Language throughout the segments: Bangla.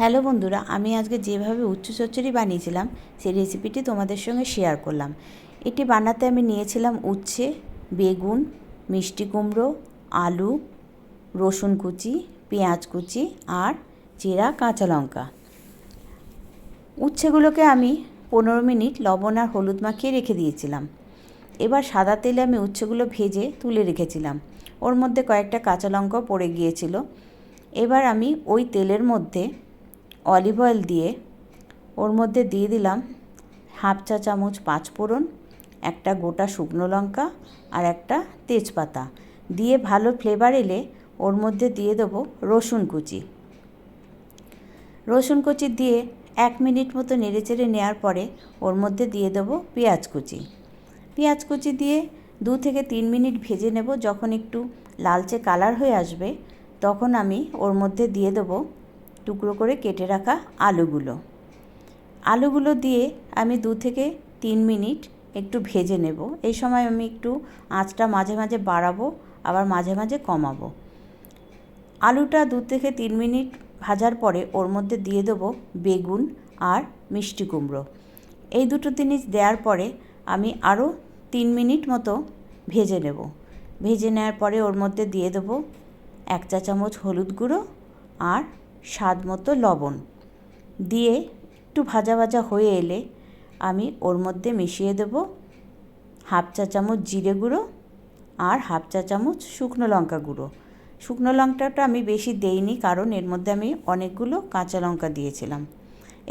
হ্যালো বন্ধুরা, আমি আজকে যেভাবে উচ্চ চচ্চড়ি বানিয়েছিলাম, সেই রেসিপিটি তোমাদের সঙ্গে শেয়ার করলাম। এটি বানাতে আমি নিয়েছিলাম উচ্ছে, বেগুন, মিষ্টি কুমড়ো, আলু, রসুন কুচি, পেঁয়াজ কুচি আর জিরা কাঁচা লঙ্কা। উচ্ছেগুলোকে আমি পনেরো মিনিট লবণ আর হলুদ মাখিয়ে রেখে দিয়েছিলাম। এবার সাদা তেলে আমি উচ্ছেগুলো ভেজে তুলে রেখেছিলাম। ওর মধ্যে কয়েকটা কাঁচা লঙ্কাও পড়ে গিয়েছিল। এবার আমি ওই তেলের মধ্যে অলিভ অয়েল দিয়ে ওর মধ্যে দিয়ে দিলাম হাফ চা চামচ পাঁচ ফোড়ন, একটা গোটা শুকনো লঙ্কা আর একটা তেজপাতা। দিয়ে ভালো ফ্লেভার এলে ওর মধ্যে দিয়ে দেবো রসুন কুচি। রসুন কুচি দিয়ে এক মিনিট মতো নেড়েচেড়ে নেওয়ার পরে ওর মধ্যে দিয়ে দেবো পেঁয়াজ কুচি। পেঁয়াজ কুচি দিয়ে দু থেকে তিন মিনিট ভেজে নেব, যখন একটু লালচে কালার হয়ে আসবে, তখন আমি ওর মধ্যে দিয়ে দেবো টুকরো করে কেটে রাখা আলুগুলো। আলুগুলো দিয়ে আমি দু থেকে তিন মিনিট একটু ভেজে নেব। এই সময় আমি একটু আঁচটা মাঝে মাঝে বাড়াবো, আবার মাঝে মাঝে কমাবো। আলুটা দু থেকে তিন মিনিট ভাজার পরে ওর মধ্যে দিয়ে দেবো বেগুন আর মিষ্টি কুমড়ো। এই দুটো জিনিস দেওয়ার পরে আমি আরও তিন মিনিট মতো ভেজে নেব। ভেজে নেওয়ার পরে ওর মধ্যে দিয়ে দেবো এক চা চামচ হলুদ গুঁড়ো আর স্বাদ মতো লবণ। দিয়ে একটু ভাজা ভাজা হয়ে এলে আমি ওর মধ্যে মিশিয়ে দেব হাফ চা চামচ জিরে গুঁড়ো আর হাফ চা চামচ শুকনো লঙ্কা গুঁড়ো। শুকনো লঙ্কাটা আমি বেশি দেইনি কারণ এর মধ্যে আমি অনেকগুলো কাঁচা লঙ্কা দিয়েছিলাম।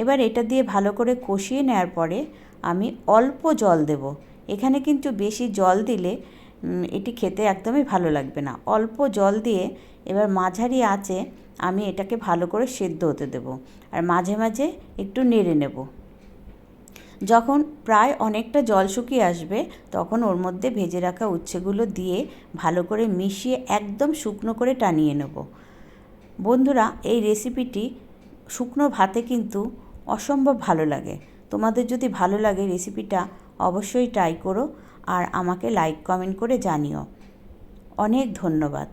এবার এটা দিয়ে ভালো করে কষিয়ে নেওয়ার পরে আমি অল্প জল দেব। এখানে কিন্তু বেশি জল দিলে এটি খেতে একদমই ভালো লাগবে না। অল্প জল দিয়ে এবার মাঝারি আঁচে আমি এটাকে ভালো করে সেদ্ধ হতে দেব আর মাঝে মাঝে একটু নেড়ে নেব। যখন প্রায় অনেকটা জল শুকিয়ে আসবে, তখন ওর মধ্যে ভেজে রাখা উচ্ছেগুলো দিয়ে ভালো করে মিশিয়ে একদম শুকনো করে টানিয়ে নেব। বন্ধুরা, এই রেসিপিটি শুকনো ভাতে কিন্তু অসম্ভব ভালো লাগে। তোমাদের যদি ভালো লাগে রেসিপিটা, অবশ্যই ট্রাই করো আর আমাকে লাইক, কমেন্ট করে জানিও। অনেক ধন্যবাদ।